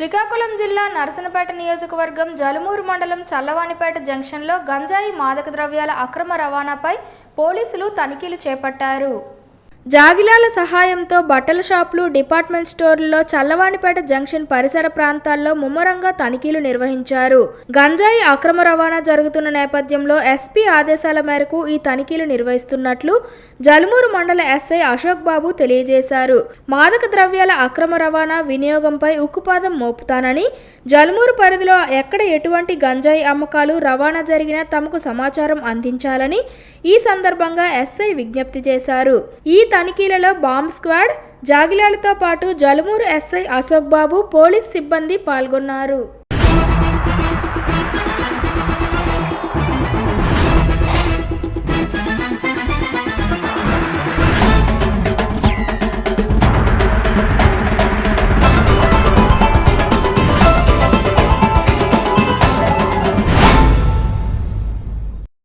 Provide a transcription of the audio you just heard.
శ్రీకాకుళం జిల్లా నరసనపేట నియోజకవర్గం జలుమూరు మండలం చల్లవానిపేట జంక్షన్లో గంజాయి మాదక ద్రవ్యాల అక్రమ రవాణాపై పోలీసులు తనిఖీలు చేపట్టారు. జాగిలాల సహాయంతో బట్టల షాపులు డిపార్ట్మెంట్ స్టోర్లలో చల్లవాణిపేట జంక్షన్ పరిసర ప్రాంతాల్లో ముమ్మరంగా తనిఖీలు నిర్వహించారు. గంజాయి అక్రమ రవాణా జరుగుతున్న నేపథ్యంలో ఎస్పీ ఆదేశాల మేరకు ఈ తనిఖీలు నిర్వహిస్తున్నట్లు జలుమూరు మండల ఎస్ఐ అశోక్ బాబు తెలియజేశారు. మాదక ద్రవ్యాల అక్రమ రవాణా వినియోగంపై ఉక్కుపాదం మోపుతానని జలుమూరు పరిధిలో ఎక్కడ ఎటువంటి గంజాయి అమ్మకాలు రవాణా జరిగినా తమకు సమాచారం అందించాలని ఈ సందర్భంగా ఎస్ఐ విజ్ఞప్తి చేశారు. ఈ తనిఖీలలో బాంబ్ స్క్వాడ్ జాగిలాలతో పాటు జలుమూరు ఎస్ఐ అశోక్ బాబు పోలీస్ సిబ్బంది పాల్గొన్నారు.